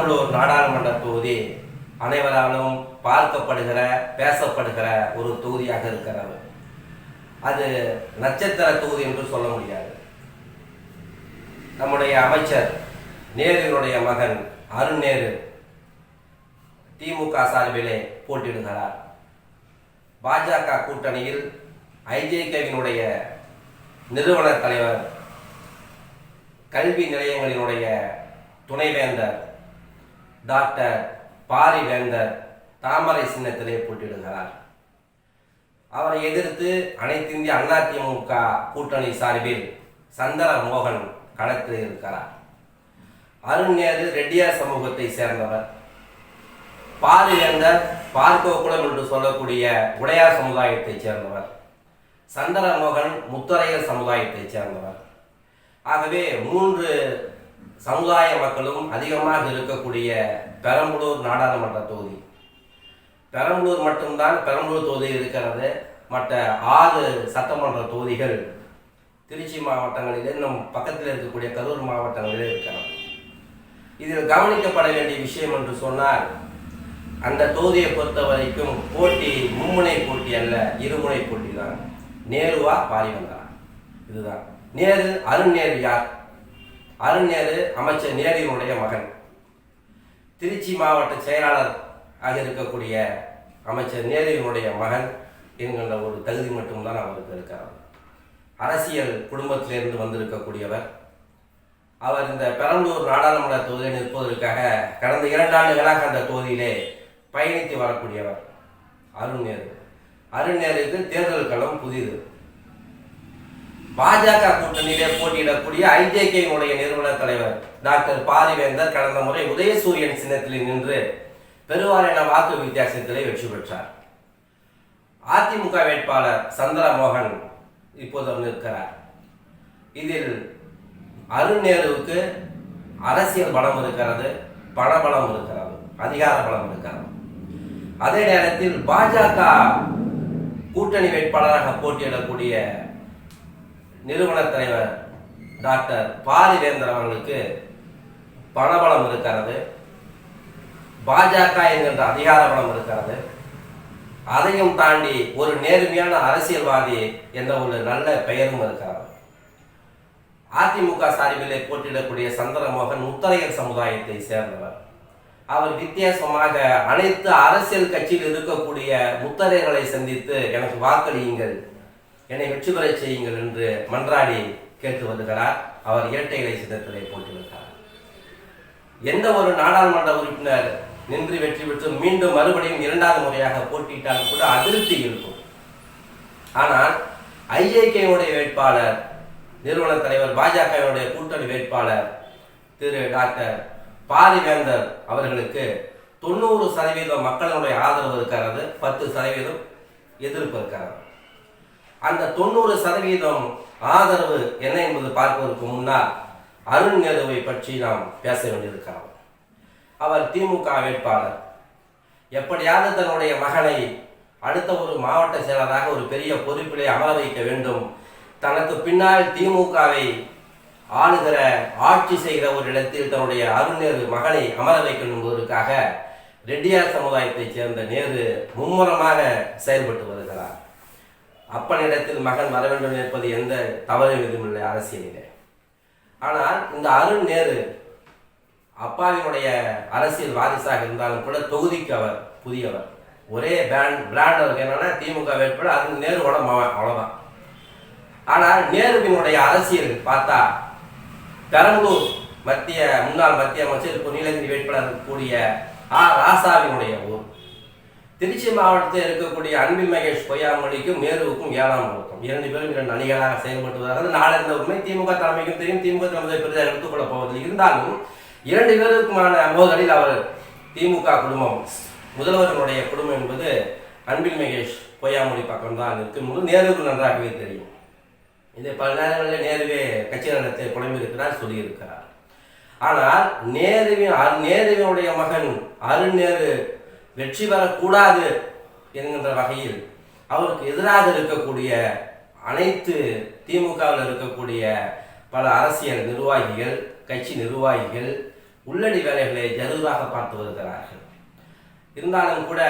பெரம்பலூர் நாடாளுமன்ற தொகுதி அனைவராலும் பார்க்கப்படுகிற பேசப்படுகிற ஒரு தொகுதியாக இருக்கிறது. அது நட்சத்திர தொகுதி என்று சொல்ல முடியாது. நம்முடைய அமைச்சர் நேருனுடைய மகன் அருண் நேரு திமுக சார்பிலே போட்டியிடுகிறார். பாஜக கூட்டணியில் ஐஜேகேவினுடைய நிறுவன தலைவர் கல்வி நிலையங்களினுடைய துணைவேந்தர் டாக்டர் பாரிவேந்தர் தாமரை சின்னத்திலே போட்டியிடுகிறார். அவரை எதிர்த்து அனைத்து இந்திய அதிமுக கூட்டணி சார்பில் சந்தர மோகன் களத்தில் இருக்கிறார். அருண் நேரு ரெட்டியார் சமூகத்தை சேர்ந்தவர். பாரிவேந்தர் பார்க்கோக்குளம் என்று சொல்லக்கூடிய உடையார் சமுதாயத்தைச் சேர்ந்தவர். சந்திரமோகன் முத்தரையர் சமுதாயத்தைச் சேர்ந்தவர். ஆகவே மூன்று சமுதாய மக்களும் அதிகமாக இருக்கக்கூடிய பெரம்பலூர் நாடாளுமன்ற தொகுதி. பெரம்பலூர் மட்டும்தான் பெரம்பலூர் தொகுதி இருக்கிறது. மற்ற ஆறு சட்டமன்ற தொகுதிகள் திருச்சி மாவட்டங்களில் இன்னும் பக்கத்தில் இருக்கக்கூடிய கரூர் மாவட்டங்களில் இருக்கிறது. இதில் கவனிக்கப்பட வேண்டிய விஷயம் என்று சொன்னால் அந்த தொகுதியை பொறுத்த வரைக்கும் போட்டி மும்முனை போட்டி அல்ல இருமுனை போட்டி தான். நேருவா பாரிவந்தா இதுதான். நேரு அருண் நேரு யார்? அருண் நேரு அமைச்சர் நேருவினுடைய மகன். திருச்சி மாவட்ட செயலாளர் ஆக இருக்கக்கூடிய அமைச்சர் நேருவினுடைய மகன் என்கின்ற ஒரு தகுதி மட்டும்தான் அவருக்கு இருக்கிறார் அரசியல் குடும்பத்திலிருந்து வந்திருக்கக்கூடியவர். அவர் இந்த பெரம்பலூர் நாடாளுமன்ற தொகுதியில் நிற்பதற்காக கடந்த இரண்டு ஆண்டுகளாக அந்த தொகுதியிலே பயணித்து வரக்கூடியவர் அருண் நேரு அருண் நேருக்கு தேர்தல் களம் புதிது. பாஜக கூட்டணியிலே போட்டியிடக்கூடிய ஐஜேகேனுடைய நிறுவன தலைவர் டாக்டர் பாரிவேந்தர் கடந்த முறை உதயசூரியன் சின்னத்தில் நின்று பெருவாரியான வாக்கு வித்தியாசத்திலே வெற்றி பெற்றார். அதிமுக வேட்பாளர் சந்திரமோகன் இப்போது நிற்கிறார். இதில் அருண் நேருவுக்கு அரசியல் பலம் இருக்கிறது பணபலம் இருக்கிறது அதிகார பலம் இருக்கிறது. அதே நேரத்தில் பாஜக கூட்டணி வேட்பாளராக போட்டியிடக்கூடிய நிறுவன தலைவர் டாக்டர் பாரிவேந்தர் அவர்களுக்கு பணபலம் இருக்கிறது. பாஜக என்கின்ற அதிகார பலம் இருக்கிறது. அதையும் தாண்டி ஒரு நேர்மையான அரசியல்வாதி என்ற ஒரு நல்ல பெயரும் இருக்கிறார் அதிமுக சார்பிலே போட்டியிடக்கூடிய சந்திரமோகன் முத்தரையர் சமுதாயத்தை சேர்ந்தவர். அவர் வித்தியாசமாக அனைத்து அரசியல் கட்சியில் இருக்கக்கூடிய முத்தரையர்களை சந்தித்து எனக்கு வாக்களியுங்கள். என்னை வெற்றி பெறச் செய்யுங்கள் என்று மன்றாடி கேட்டு வருகிறார் அவர் இரட்டை இலை சின்னத்திலே போட்டிருக்கிறார் எந்த ஒரு நாடாளுமன்ற உறுப்பினர் நின்று வெற்றி பெற்று மீண்டும் மறுபடியும் இரண்டாவது முறையாக போட்டியிட்டாலும் கூட அதிருப்தி இருக்கும். ஆனால் ஐஏகேவுடைய வேட்பாளர் நிறுவன தலைவர் பாஜகவுடைய கூட்டணி வேட்பாளர் திரு டாக்டர் பாரிவேந்தர் அவர்களுக்கு தொண்ணூறு சதவீதம் மக்களுடைய ஆதரவு இருக்கிறது பத்து சதவீதம் எதிர்ப்பு இருக்கிறது. அந்த தொண்ணூறு சதவீதம் ஆதரவு என்ன என்பது பார்ப்பதற்கு முன்னால் அருண் நேருவை பற்றி நாம் பேச வேண்டியிருக்கிறோம் அவர் திமுக வேட்பாளர். எப்படியாவது தன்னுடைய மகனை அடுத்த ஒரு மாவட்ட செயலராக ஒரு பெரிய பொறுப்பிலே அமர வைக்க வேண்டும். தனக்கு பின்னால் திமுகவை ஆளுகிற ஆட்சி செய்கிற ஒரு இடத்தில் தன்னுடைய அருண் நேரு மகனை அமர வைக்கணும் என்பதற்காக ரெட்டியார் சமுதாயத்தைச் சேர்ந்த நேரு மும்முரமாக செயல்பட்டு வருகிறார். அப்பனிடத்தில் மகன் வர வேண்டும் என்பது எந்த தவறும் எதுவுமில்லை அரசியலிலே ஆனால் இந்த அருண் நேரு அப்பாவினுடைய அரசியல் வாரிசாக இருந்தாலும் கூட தொகுதிக்கு அவர் புதியவர். ஒரே பிராண்ட் பிராண்ட் அவருக்கு என்னன்னா திமுக வேட்பாளர் அருண் நேருவோட மகன் அவ்வளோதான் ஆனால் நேருவினுடைய அரசியல் பார்த்தா பெரம்பலூர் மத்திய முன்னாள் மத்திய அமைச்சர் இப்போ நீலகிரி வேட்பாளர் கூடிய ஆ ராசாவினுடைய ஊர். திருச்சி மாவட்டத்தில் இருக்கக்கூடிய அன்பில் மகேஷ் பொய்யாமொழிக்கும் நேருவுக்கும் ஏழாம் வகுக்கும் இரண்டு பேரும் இரண்டு அணிகளாக செயல்பட்டு வருகிறது நாளறிந்த உண்மை திமுக தலைமைக்கும் தெரியும். திமுக தலைமை பெரிதாக எடுத்துக்கொள்ள போவதில்லை. இருந்தாலும் இரண்டு பேருக்குமான மோதலில் அவர் திமுக குடும்பம். முதல்வர்களுடைய குடும்பம் என்பது அன்பில் மகேஷ் பொய்யாமொழி பக்கம்தான் இருக்கும். போது நேருக்கு நன்றாகவே தெரியும். இதை பல நேரங்களில் நேருவே கட்சி நடத்தை புலம்பிருக்கிறார் சொல்லியிருக்கிறார். ஆனால் நேருவின் அரு- நேருவினுடைய மகன் அருண் நேரு வெற்றி பெறக்கூடாது என்கின்ற வகையில் அவருக்கு எதிராக இருக்கக்கூடிய அனைத்து திமுகவில் இருக்கக்கூடிய பல அரசியல் நிர்வாகிகள் கட்சி நிர்வாகிகள் உள்ளடி வேலைகளை ஜரூராக பார்த்து வருகிறார்கள். இருந்தாலும் கூட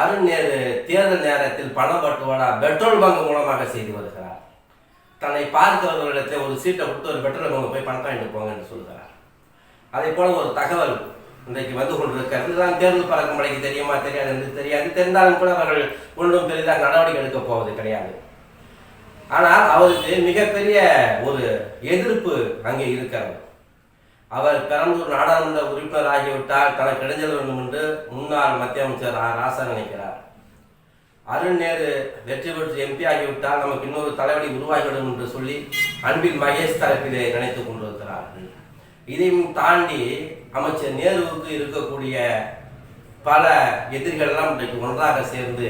அருண் நேரு தேர்தல் நேரத்தில் பணம் பட்டுவாடா பெட்ரோல் பங்க் மூலமாக செய்து வருகிறார். தன்னை பார்க்கிறவர்களிடத்தில் ஒரு சீட்டை கொடுத்து ஒரு பெட்ரோல் பங்கு போய் பணம் வாங்கிட்டு போங்க என்று சொல்கிறார். அதே போல ஒரு தகவல் இன்றைக்கு வந்து கொண்டிருக்கிறது இதுதான் தேர்தல் பறக்கும் படைக்கு தெரியுமா? தெரியாது என்று தெரியாது. தெரிந்தாலும் கூட அவர்கள் ஒன்றும் பெரிதாக நடவடிக்கை எடுக்கப் போவது கிடையாது. ஆனால் அவருக்கு மிகப்பெரிய ஒரு எதிர்ப்பு அங்கே இருக்கிறது. அவர் பெரம்பூர் நாடாளுமன்ற உறுப்பினர் ஆகிவிட்டால் தனக்கு இடைஞ்சல் வேண்டும் என்று முன்னாள் மத்திய அமைச்சர் ஆ ராசா நினைக்கிறார். அருண் நேரு வெற்றி பெற்று எம்பி ஆகிவிட்டால் நமக்கு இன்னொரு தலைவலி உருவாகிவிடும் என்று சொல்லி அன்பில் மகேஷ் தரப்பிலே நினைத்துக் கொண்டிருக்கிறார்கள். இதையும் தாண்டி அமைச்சர் நேருவுக்கு இருக்கக்கூடிய பல எதிரிகள்லாம் இன்றைக்கு ஒன்றாக சேர்ந்து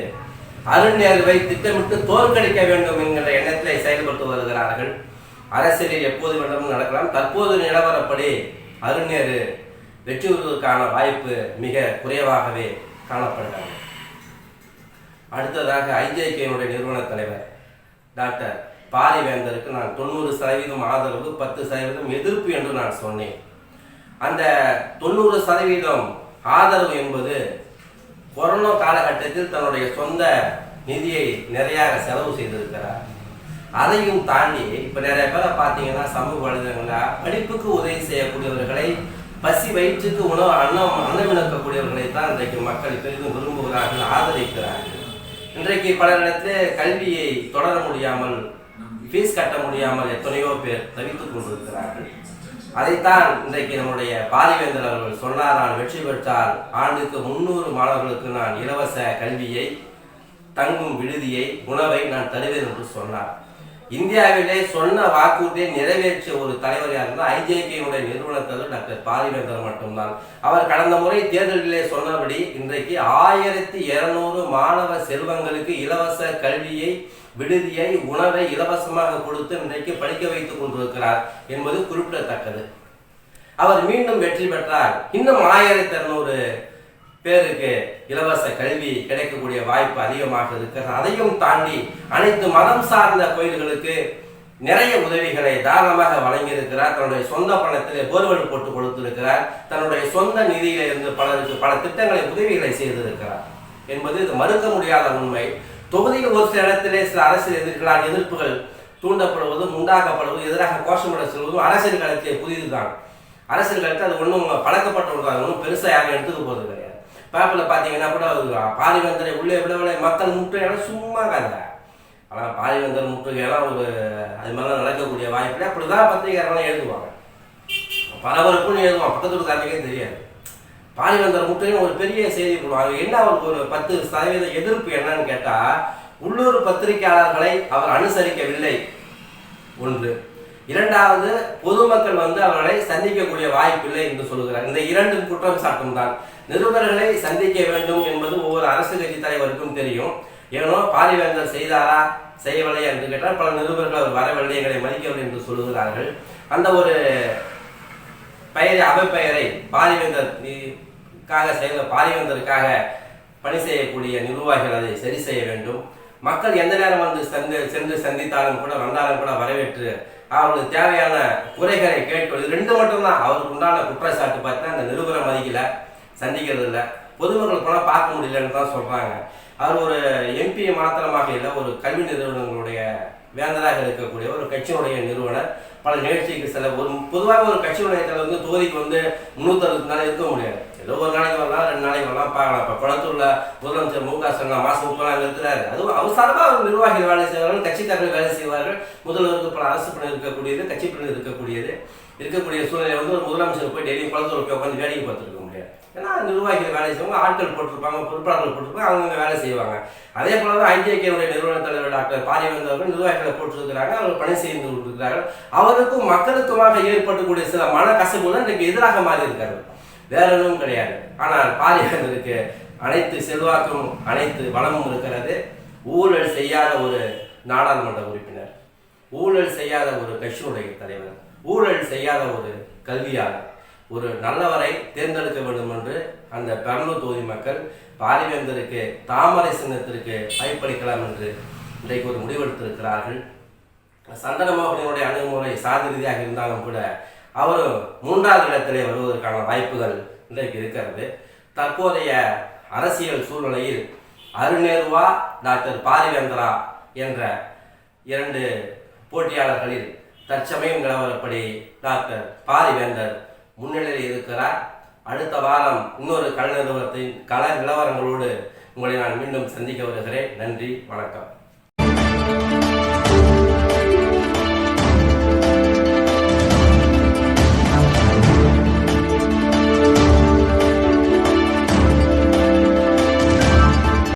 அருண் நேருவை திட்டமிட்டு தோற்கடிக்க வேண்டும் என்கிற எண்ணத்திலே செயல்பட்டு வருகிறார்கள். அரசியலில் எப்போது வேண்டும் நடக்கலாம். தற்போது நிலவரப்படி அருண் நேரு வெற்றி பெறுவதற்கான வாய்ப்பு மிக குறைவாகவே காணப்படுகிறது. அடுத்ததாக ஐஜேகேனுடைய நிறுவன தலைவர் டாக்டர் பாரிவேந்தருக்கு நான் தொண்ணூறு சதவீதம் ஆதரவு பத்து சதவீதம் எதிர்ப்பு என்று நான் சொன்னேன். அந்த தொண்ணூறு சதவீதம் ஆதரவு என்பது கொரோனா காலகட்டத்தில் தன்னுடைய சொந்த நிதியை நிறையாக செலவு செய்திருக்கிறார். அதையும் தாண்டி இப்ப நிறைய பேரை பார்த்தீங்கன்னா சமூக வலைதளங்கள படிப்புக்கு உதவி செய்யக்கூடியவர்களை பசி வயிற்றுக்கு உணவு அன்னம் அன்னமிழக்கக்கூடியவர்களை தான் இன்றைக்கு மக்கள் பெரிதும் விரும்புகிறார்கள் ஆதரிக்கிறார்கள். இன்றைக்கு பல இடத்தில் கல்வியை தொடர முடியாமல் ஃபீஸ் கட்ட முடியாமல் எத்தனையோ பேர் தவித்துக் கொண்டிருக்கிறார்கள். அதைத்தான் இன்றைக்கு நம்முடைய பாரிவேந்தர் அவர்கள் சொன்னார் நான் வெற்றி பெற்றால் ஆண்டுக்கு முன்னூறு மாணவர்களுக்கு நான் இலவச கல்வியை தங்கும் விடுதியை உணவை நான் தருவேன் என்று சொன்னார். இந்தியாவிலே சொன்ன வாக்குறுதியை நிறைவேற்றிய ஒரு தலைவர் யாருன்னா ஐஜேபியினுடைய நிறுவனத்தவர் டாக்டர் பாரிவேந்தர் மட்டும்தான். அவர் கடந்த முறை தேர்தலிலே சொன்னபடி இன்றைக்கு ஆயிரத்தி இருநூறு மாணவ செல்வங்களுக்கு இலவச கல்வியை விடுதியை உணவை இலவசமாக கொடுத்து இன்றைக்கு படிக்க வைத்துக் கொண்டிருக்கிறார் என்பது குறிப்பிடத்தக்கது. அவர் மீண்டும் வெற்றி பெற்றார். இன்னும் ஆயிரத்தி இருநூறு பேருக்கு இலவச கல்வி கிடைக்கக்கூடிய வாய்ப்பு அதிகமாக இருக்கிறது. அதையும் தாண்டி அனைத்து மதம் சார்ந்த கோயில்களுக்கு நிறைய உதவிகளை தாராளமாக வழங்கியிருக்கிறார். தன்னுடைய சொந்த பணத்திலே போர்வெல் போட்டு கொடுத்திருக்கிறார். தன்னுடைய சொந்த நிதியில இருந்து பலருக்கு பல திட்டங்களை உதவிகளை செய்திருக்கிறார் என்பது இது மறுக்க முடியாத உண்மை. தொகுதியில் ஒரு சில இடத்திலே சில அரசியல் எதிர்களால் எதிர்ப்புகள் தூண்டப்படுவதும் உண்டாக்கப்படுவதும் எதிராக கோஷமிட செல்வதும் அரசியல் களத்திலே புதிதுதான். அரசியல் காலத்தில் அது ஒன்றும் பழக்கப்பட்ட ஒன்றாக ஒன்றும் பெருசாக யாரும் எடுத்துக்க போகிறது கிடையாது. பேப்பரில் பார்த்தீங்கன்னா கூட பாலிவந்தரை உள்ளே விடவில்லை மக்கள் முற்றுகையெல்லாம் சும்மா கதை. ஆனால் பாலிவந்தர் முற்றுகையெல்லாம் ஒரு அது மாதிரிலாம் நடக்கக்கூடிய வாய்ப்பில் அப்படி தான் பத்திரிகையாளர்லாம் எழுதுவாங்க பரபரப்புன்னு எழுதுவான் பக்கத்து காரணிக்கே தெரியாது. பாரிவேந்தர் முட்டையும் ஒரு பெரிய செய்தி போடுவாங்க என்ன அவருக்கு ஒரு பத்து சதவீத எதிர்ப்பு என்னன்னு கேட்டால் உள்ளூர் பத்திரிகையாளர்களை அவர் அனுசரிக்கவில்லை. ஒன்று. இரண்டாவது பொதுமக்கள் வந்து அவர்களை சந்திக்கக்கூடிய வாய்ப்பில்லை என்று சொல்கிறார் இந்த இரண்டு குற்றம் சாட்டும் தான் நிருபர்களை சந்திக்க வேண்டும் என்பது ஒவ்வொரு அரசு கட்சி தலைவருக்கும் தெரியும். ஏனோ பாரிவேந்தர் செய்தாரா செய்யவில்லை என்று கேட்டால் பல நிருபர்கள் அவர் வரவில்லை எங்களை மதிக்கவில்லை என்று சொல்லுகிறார்கள். அந்த ஒரு பெயரை அவைப்பெயரை பாரிவேந்தர் காக செயல பாரிவேந்தருக்காக பணி செய்யக்கூடிய நிர்வாகிகள் அதை சரி செய்ய வேண்டும். மக்கள் எந்த நேரம் வந்து சென்று சென்று சந்தித்தாலும் கூட வந்தாலும் கூட வரவேற்று அவர்களுக்கு தேவையான குறைகளை கேட்பது ரெண்டு மட்டும்தான். அவருக்கு உண்டான குற்றச்சாட்டு பார்த்தா அந்த நிருபரம் மதிக்கல சந்திக்கிறது இல்லை பொதுமக்கள் போனால் பார்க்க முடியலன்னு தான் சொல்றாங்க. அவர் ஒரு எம்பி மாத்திரமாக இல்லை ஒரு கல்வி நிறுவனங்களுடைய வேந்தராக இருக்கக்கூடிய ஒரு கட்சியினுடைய நிறுவனர். பல நிகழ்ச்சிக்கு செல்ல ஒரு பொதுவாக ஒரு கட்சியினுடைய தலைவர் வந்து தொகுதிக்கு வந்து முன்னூத்தி நாள் இருக்க முடியாது. ஏதோ ஒரு நாளைக்கு வரலாம் ரெண்டு நாளைக்கு வரலாம் பார்க்கலாம். இப்போ குளத்தூர்ல முதலமைச்சர் மு க ஸ்டாலின் மாசம் முப்பது நாள் இருக்கிறாரு அதுவும் அவர் சார்பாக அவர் நிர்வாகிகள் வேலை செய்வார்கள் கட்சிக்காரர்கள் வேலை செய்வார்கள். முதல்வருக்கு பல அரசு பணி இருக்கக்கூடியது கட்சி பணி இருக்கக்கூடியது. இருக்கக்கூடிய சூழ்நிலை வந்து ஒரு முதலமைச்சர் போய் டெய்லியும் குளத்தூர் போய் உட்காந்து வேலைக்கு பார்த்துருக்கோம் ஏன்னா நிர்வாகிகள் வேலை செய்வாங்க ஆட்கள் போட்டிருப்பாங்க பொறுப்பாளர்கள் போட்டிருப்பாங்க அவங்க வேலை செய்வாங்க. அதே போல தான் ஐடிஐகேனுடைய நிறுவன தலைவர் டாக்டர் பாரிவேந்தர் அவர்கள் நிர்வாகிகளை போட்டிருக்கிறாங்க அவர் பணி செய்து கொண்டிருக்கிறார்கள். அவருக்கும் மக்களுக்குமாக ஏற்படக்கூடிய சில மன கசப்புகள் இன்றைக்கு எதிராக மாறி இருக்காரு வேற எதுவும் கிடையாது. ஆனால் பாரிவேந்தருக்கு அனைத்து செல்வாக்கும் அனைத்து வளமும் இருக்கிறது. ஊழல் செய்யாத ஒரு நாடாளுமன்ற உறுப்பினர் ஊழல் செய்யாத ஒரு கட்சியுடைய தலைவர் ஊழல் செய்யாத ஒரு கல்வியாளர் ஒரு நல்லவரை தேர்ந்தெடுக்க வேண்டும் என்று அந்த பெரம்பலூர் தொகுதி மக்கள் பாரிவேந்தருக்கு தாமரை சின்னத்திற்கு வாய்ப்பளிக்கலாம் என்று இன்றைக்கு ஒரு முடிவெடுத்திருக்கிறார்கள். சந்தனமோகனுடைய அணுகுமுறை சாதி ரீதியாக இருந்தாலும் கூட அவரும் மூன்றாவது இடத்திலே வருவதற்கான வாய்ப்புகள் இன்றைக்கு இருக்கிறது. தற்போதைய அரசியல் சூழ்நிலையில் அருணேருவா டாக்டர் பாரிவேந்தரா என்ற இரண்டு போட்டியாளர்களில் தற்சமயம் நிலவரப்படி டாக்டர் பாரிவேந்தர் முன்னிலையில் இருக்கிறார். அடுத்த வாரம் இன்னொரு கலை நிறுவனத்தின் கள நிலவரங்களோடு உங்களை நான் மீண்டும் சந்திக்க வருகிறேன். நன்றி வணக்கம்.